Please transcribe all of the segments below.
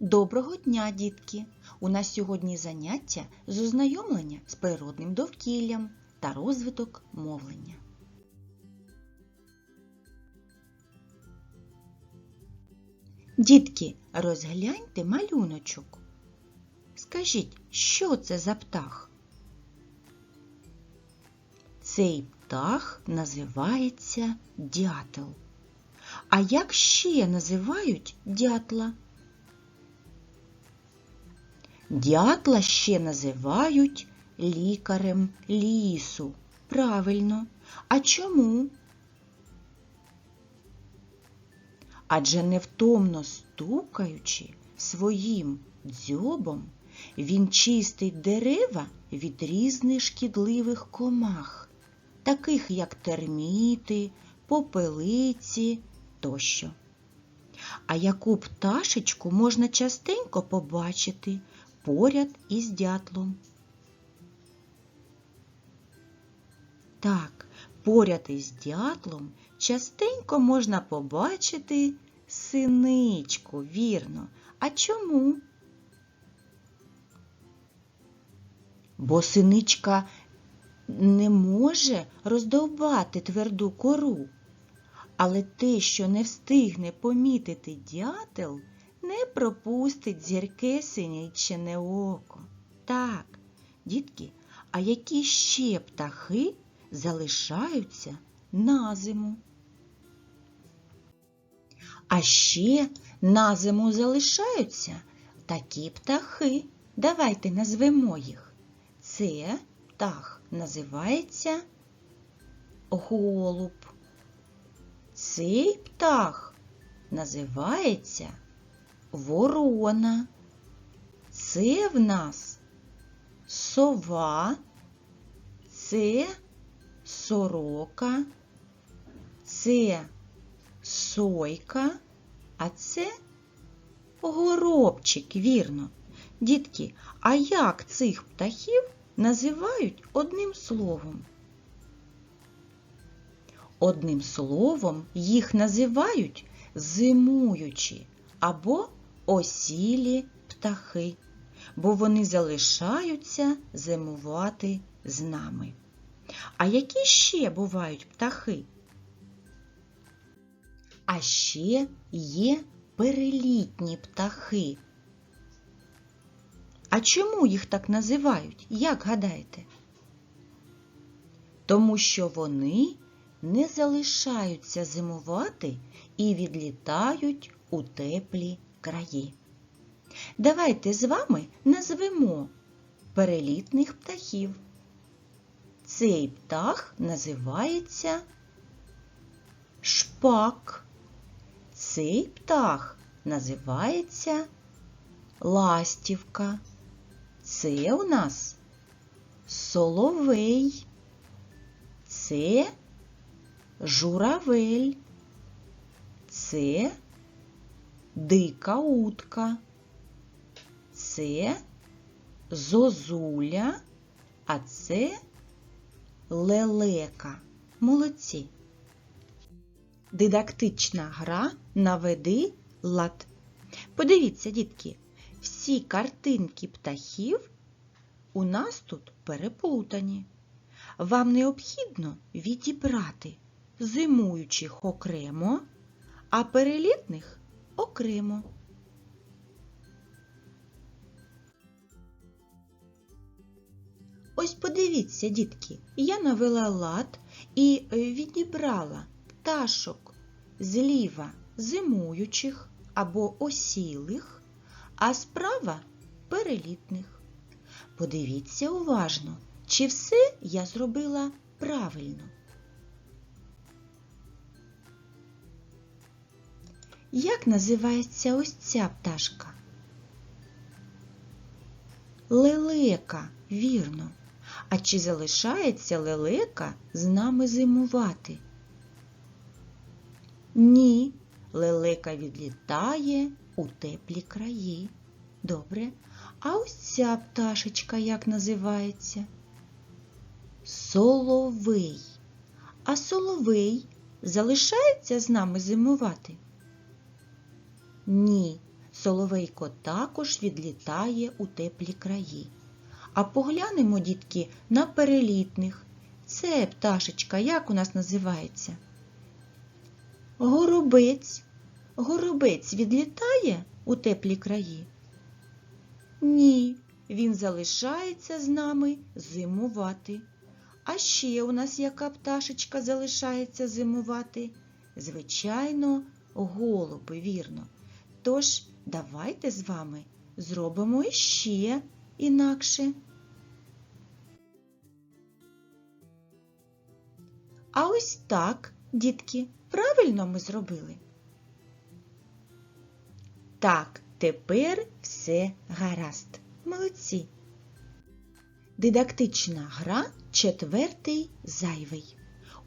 Доброго дня, дітки! У нас сьогодні заняття з ознайомлення з природним довкіллям та розвиток мовлення. Дітки, розгляньте малюночок. Скажіть, що це за птах? Цей птах називається дятел. А як ще називають дятла? Дятла ще називають лікарем лісу. Правильно. А чому? Адже невтомно стукаючи своїм дзьобом, він чистить дерева від різних шкідливих комах, таких як терміти, попелиці тощо. А яку пташечку можна частенько побачити поряд із дятлом? Так, поряд із дятлом частенько можна побачити синичку, вірно. А чому? Бо синичка не може роздовбати тверду кору. Але те, що не встигне помітити дятел, не пропустить зірке синичине око. Так, дітки, а які ще птахи залишаються на зиму? А ще на зиму залишаються такі птахи. Давайте назвемо їх. Це птах називається голуб. Цей птах називається ворона. Це в нас сова, це сорока, це сойка, а це горобчик, вірно. Дітки, а як цих птахів називають одним словом? Одним словом їх називають зимуючі або осілі птахи, бо вони залишаються зимувати з нами. А які ще бувають птахи? А ще є перелітні птахи. А чому їх так називають? Як гадаєте? Тому що вони не залишаються зимувати і відлітають у теплі краї. Давайте з вами назвемо перелітних птахів. Цей птах називається шпак. Цей птах називається ластівка. Це у нас соловей. Це журавель. Це дика утка. Це зозуля, а це лелека. Молодці. Дидактична гра наведи лад. Подивіться, дітки, всі картинки птахів у нас тут переплутані. Вам необхідно відібрати зимуючих окремо, а перелітних окремо. Ось подивіться, дітки, я навела лад і е, відібрала пташок зліва зимуючих або осілих, а справа перелітних. Подивіться уважно, чи все я зробила правильно. Як називається ось ця пташка? Лелека, вірно. А чи залишається лелека з нами зимувати? Ні, лелека відлітає у теплі краї. Добре. А ось ця пташечка як називається? Соловей. А соловей залишається з нами зимувати? Ні, Соловейко також відлітає у теплі краї. А поглянемо, дітки, на перелітних. Це пташечка, як у нас називається? Горобець. Горобець відлітає у теплі краї? Ні, він залишається з нами зимувати. А ще у нас яка пташечка залишається зимувати? Звичайно, голуби, вірно. Тож давайте з вами зробимо іще інакше. А ось так, дітки, правильно ми зробили. Так, тепер все гаразд. Молодці. Дидактична гра четвертий зайвий.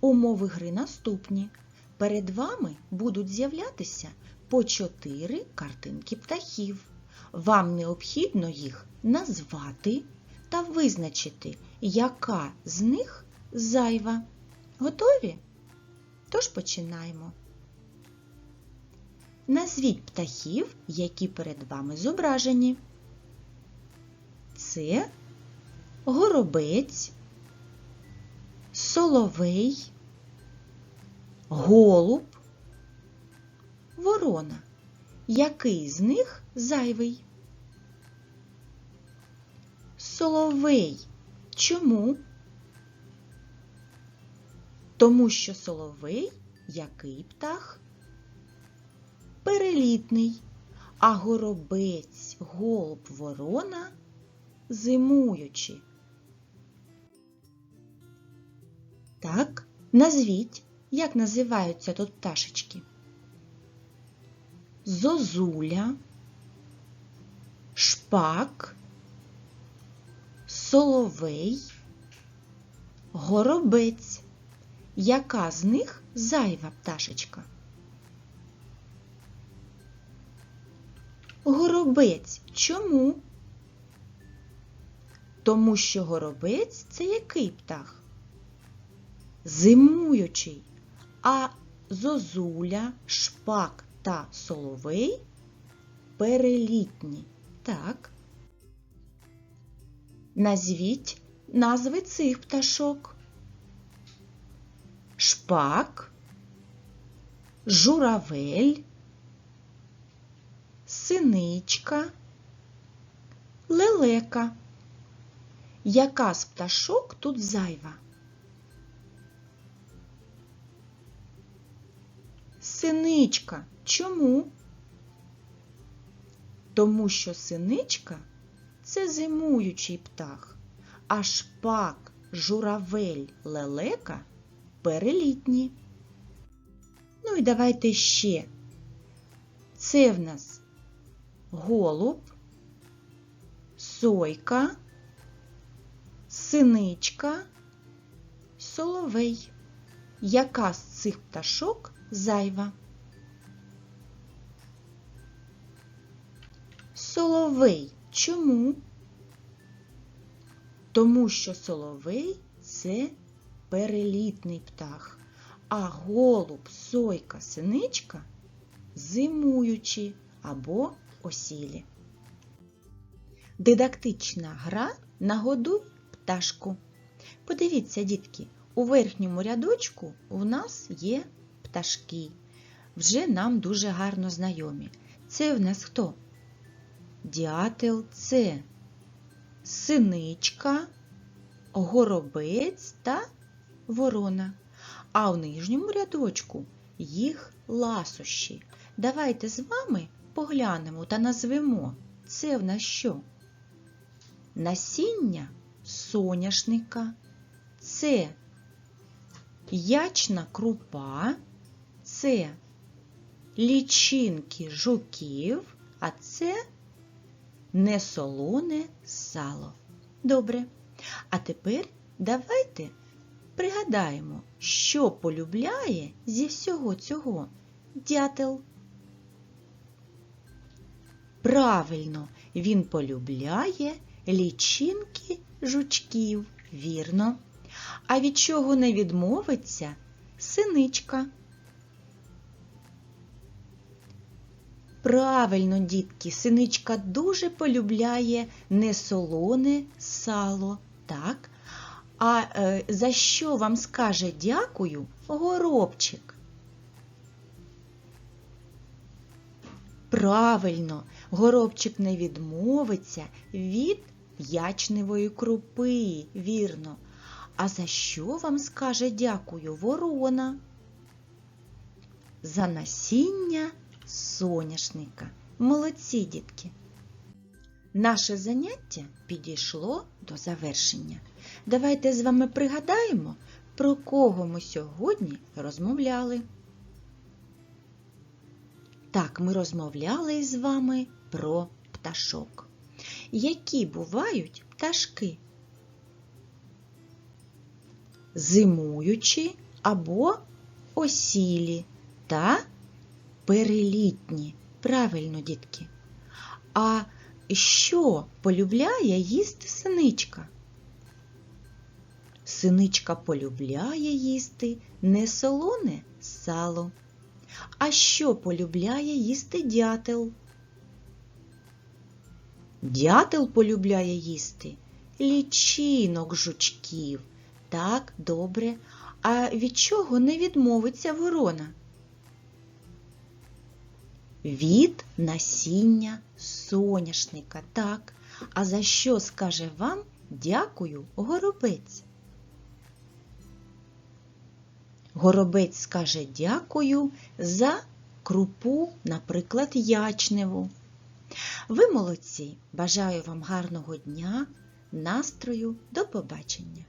Умови гри наступні. Перед вами будуть з'являтися по чотири картинки птахів. Вам необхідно їх назвати та визначити, яка з них зайва. Готові? Тож починаємо. Назвіть птахів, які перед вами зображені. Це горобець, соловей, голуб, ворона. Який з них зайвий? Соловей. Чому? Тому що соловей який птах? Перелітний, а горобець, голуб, ворона зимуючі. Так, назвіть, як називаються тут пташечки? Зозуля, шпак, соловей, горобець. Яка з них зайва пташечка? Горобець. Чому? Тому що горобець це який птах? Зимуючий. А зозуля, шпак та соловей перелітні. Так. Назвіть назви цих пташок. Шпак, журавель, синичка, лелека. Яка з пташок тут зайва? Синичка. Чому? Тому що синичка це зимуючий птах, а шпак, журавель, лелека перелітні. Ну і давайте ще. Це в нас голуб, сойка, синичка, соловей. Яка з цих пташок зайва? Соловей. Чому? Тому що соловей це перелітний птах, а голуб, сойка, синичка зимуючі або осілі. Дидактична гра нагодуй пташку. Подивіться, дітки, у верхньому рядочку у нас є пташки. Вже нам дуже гарно знайомі. Це в нас хто? Дятел це синичка, горобець та ворона. А в нижньому рядочку їх ласощі. Давайте з вами поглянемо та назвемо. Це в нас що? Насіння соняшника. Це ячна крупа, це лічинки жуків, а це несолоне сало. Добре. А тепер давайте пригадаємо, що полюбляє зі всього цього дятел. Правильно, він полюбляє лічинки жучків, вірно. А від чого не відмовиться синичка? Правильно, дітки, синичка дуже полюбляє несолоне сало, так? А е, за що вам скаже дякую горобчик? Правильно, горобчик не відмовиться від ячневої крупи, вірно. А за що вам скаже дякую ворона? За насіння соняшника. Молодці, дітки! Наше заняття підійшло до завершення. Давайте з вами пригадаємо, про кого ми сьогодні розмовляли. Так, ми розмовляли з вами про пташок. Які бувають пташки? Зимуючі або осілі та перелітні. Правильно, дітки. А що полюбляє їсти синичка? Синичка полюбляє їсти не солоне сало. А що полюбляє їсти дятел? Дятел полюбляє їсти лічинок жучків. Так, добре. А від чого не відмовиться ворона? Від насіння соняшника, так. А за що скаже вам дякую горобець? Горобець скаже дякую за крупу, наприклад, ячневу. Ви молодці! Бажаю вам гарного дня, настрою, до побачення!